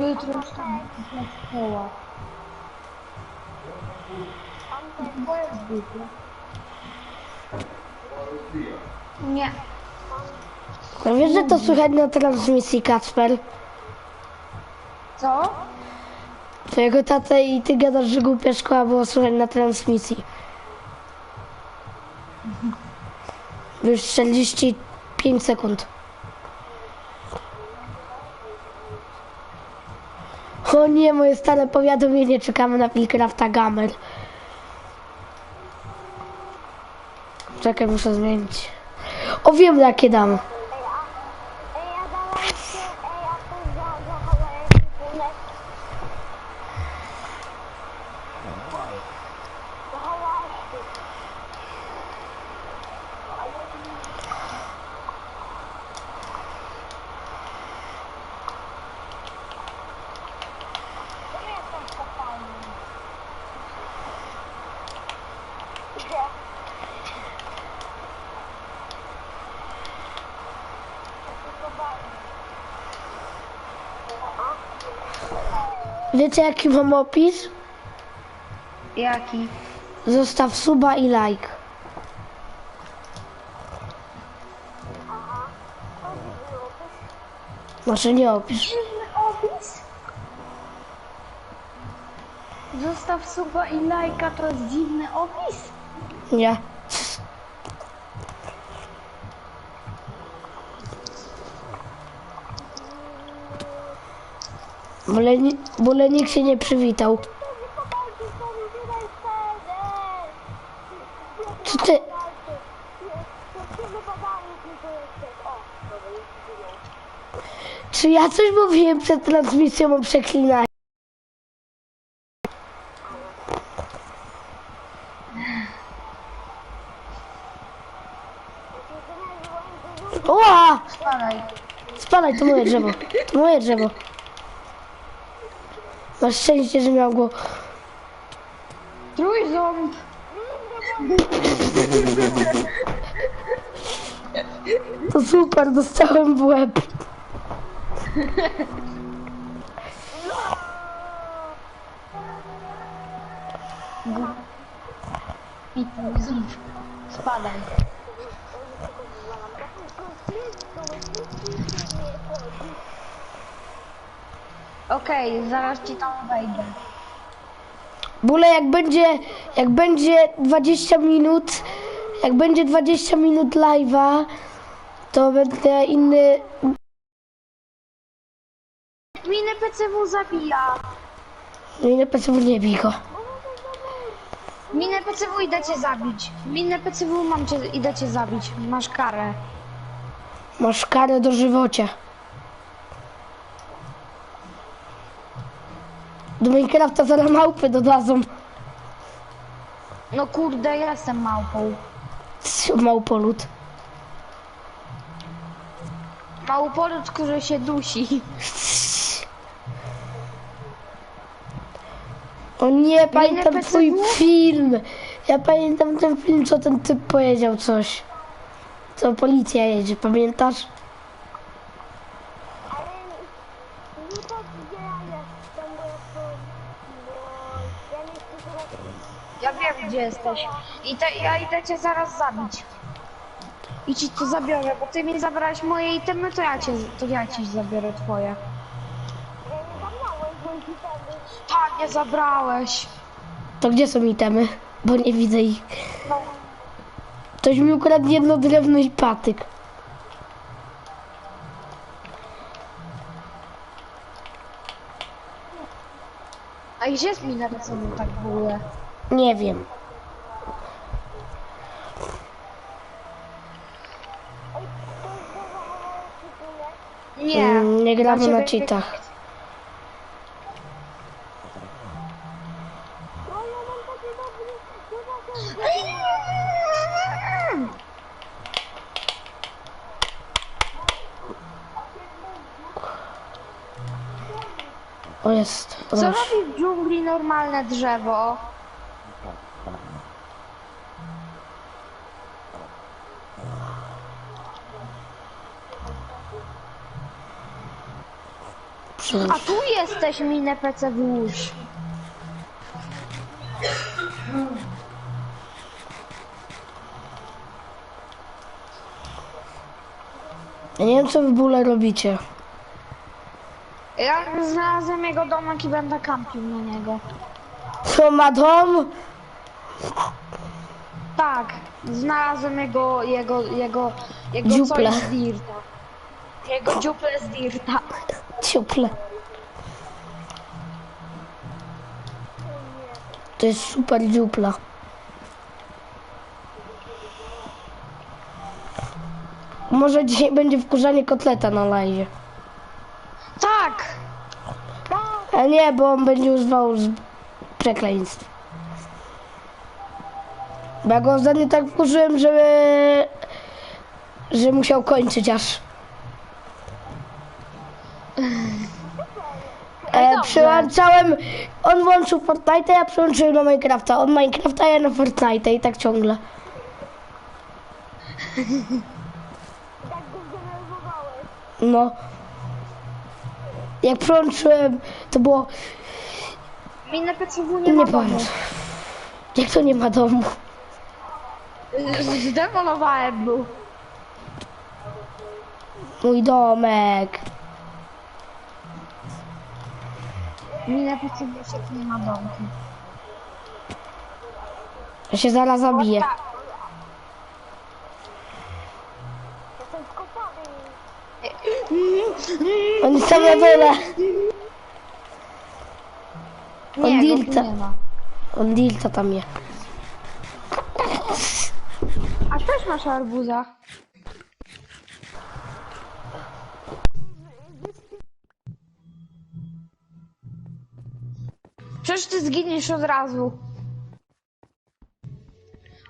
Jutro tam na szkoła. Nie. No wiesz, że to słychać na transmisji, Kacper? Co? Twojego tatę i ty gadasz, że głupia szkoła było słychać na transmisji. Już 45 sekund. O nie, moje stare powiadomienie, czekamy na Pilcrafta Gamer. Czekaj, muszę zmienić. O, wiem jakie dam. Ej, ja dałam się, ej, a to za, zachowałem ekwipunek. Zachowałeś ty. Gdzie jestem w kopalni? Gdzie? Wiecie jaki mam opis? Jaki? Zostaw suba i like. Może nie opis. Dziwny opis? Zostaw suba i lajka, to jest dziwny opis? Nie. Byle, ni- byle nikt się nie przywitał. Czy ty... Czy ja coś mówiłem przed transmisją o przeklinaniu? Spadaj. Spadaj, to moje drzewo. To moje drzewo. Masz szczęście, że miał go. Trójząb. To super, dostałem w łeb. I trójząb. Spadaj. Okej, zaraz ci tam wejdę. Bóle, jak będzie, jak będzie 20 minut, jak będzie 20 minut live'a, to będę inny. Minę PCW zabija. Inny PCW nie bij go. Minę PCW idę cię zabić. Minę PCW mam cię, idę cię zabić. Masz karę. Masz karę do żywocia. Do Minecrafta zaraz małpy dodadzą. No kurde, ja jestem małpą. Małpolud. Małpolud, który się dusi. O nie, pamiętam twój film. Ja pamiętam ten film, co ten typ powiedział coś. Co policja jedzie, pamiętasz? Ja wiem, gdzie jesteś. I te, ja idę cię zaraz zabić. I ci to zabiorę, bo ty mi zabrałeś moje itemy, to ja cię, to ja ci zabiorę twoje. Tak, nie zabrałeś. To gdzie są itemy? Bo nie widzę ich. No, Ktoś mi ukradł jedno drewno i patyk. a gdzie jest mina PCW tak w ogóle? Nie wiem. Nie. Mm, nie gramy na cheatach. O jest. Co robi w dżungli normalne drzewo? A tu jesteś, minę PC włóż. Ja nie wiem, co wy w ogóle robicie. Ja znalazłem jego domek i będę kampił na niego. Co ma dom? Tak, znalazłem jego, jego, jego, jego Dziuple. coś z Dirta. Jego dziuple z Dirta. Ciuple. To jest super dziupla. Może dzisiaj będzie wkurzanie kotleta na live. Tak! A nie, bo on będzie używał z przekleństw. Bo ja go ostatnio tak wkurzyłem, żeby... że musiał kończyć aż. Przyłączałem... On włączył Fortnite, ja przyłączyłem na Minecrafta. On Minecrafta, ja na Fortnite i tak ciągle. No. Jak przyłączyłem, to było... Minę PC nie, Nie ma domu. Jak to nie ma domu? Zdemolowałem był. Mój domek. Minę PC nie ma domku. Ja się zaraz zabiję. Tak. Jestem skopany. On jest tam na dole. On Nie, go tu nie ma. On dilta tam je. A też masz arbuza. Zginiesz od razu.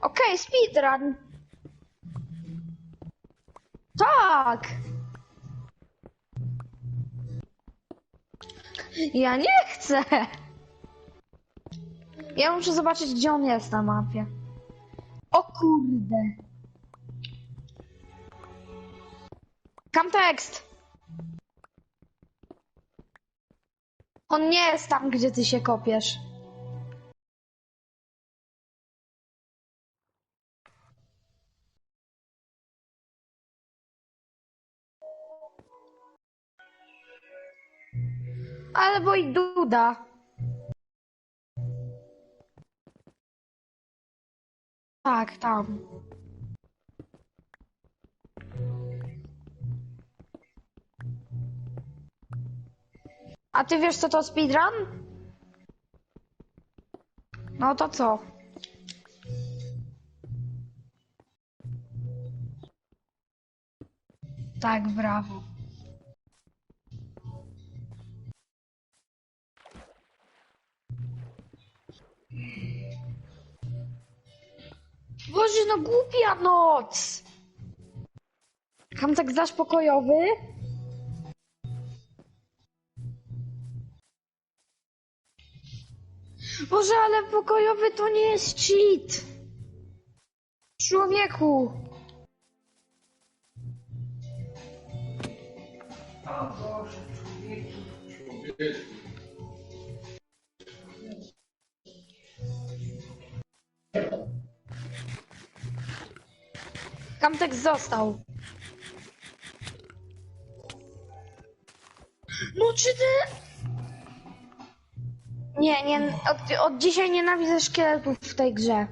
Okej, speedrun. Tak. Ja nie chcę. Ja muszę zobaczyć, gdzie on jest na mapie. O kurde. Kam. On nie jest tam, gdzie ty się kopiesz. Ale bo i Duda. Tak, tam. A ty wiesz co to speedrun? No to co? Tak, brawo. Boże, no głupia noc! Kamtek zaś pokojowy? Boże, ale pokojowy to nie jest cheat! Człowieku! Kamtek został. No czy ty... Nie, nie, od, od dzisiaj nienawidzę szkieletów w tej grze.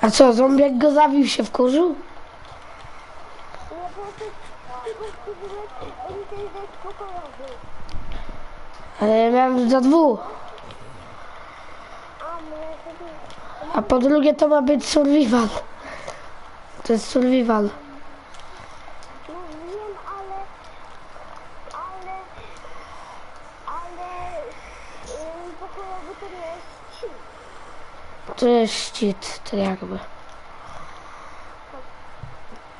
A co, zombiak go zabił się wkurzył? Nie, bo to. Ale ja miałem za dwóch. A mnie wtedy... A po drugie to ma być survival. To jest survival. No wiem, ale... Ale... Ale... Ym, pokojowy to nie jest ci. To jest cheat, to jakby.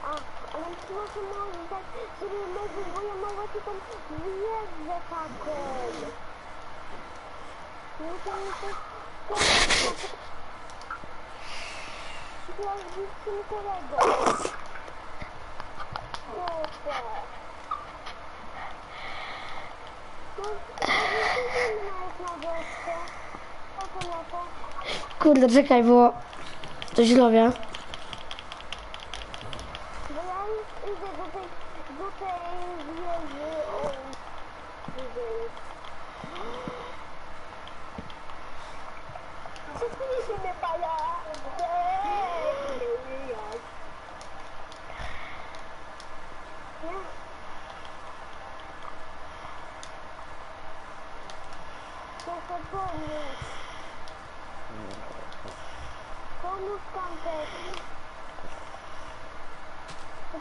A, ale ja. No. Ja. No, no. Kurde, czekaj, bo coś robię. Bo ja już idę do tej, do tej tu się nie pala? Nie? Proszę pomóż. Pomóż Kantek. No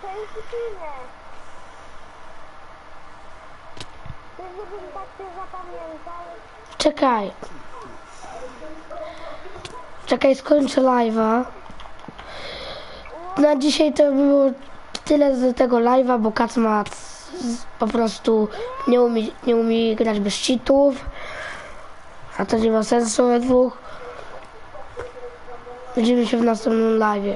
tak. Czekaj. Czekaj, skończę live'a. Na dzisiaj to było tyle z tego live'a, bo Kacmat po prostu nie umie, nie umie grać bez cheatów. A to nie ma sensu we dwóch. Widzimy się w następnym live'ie.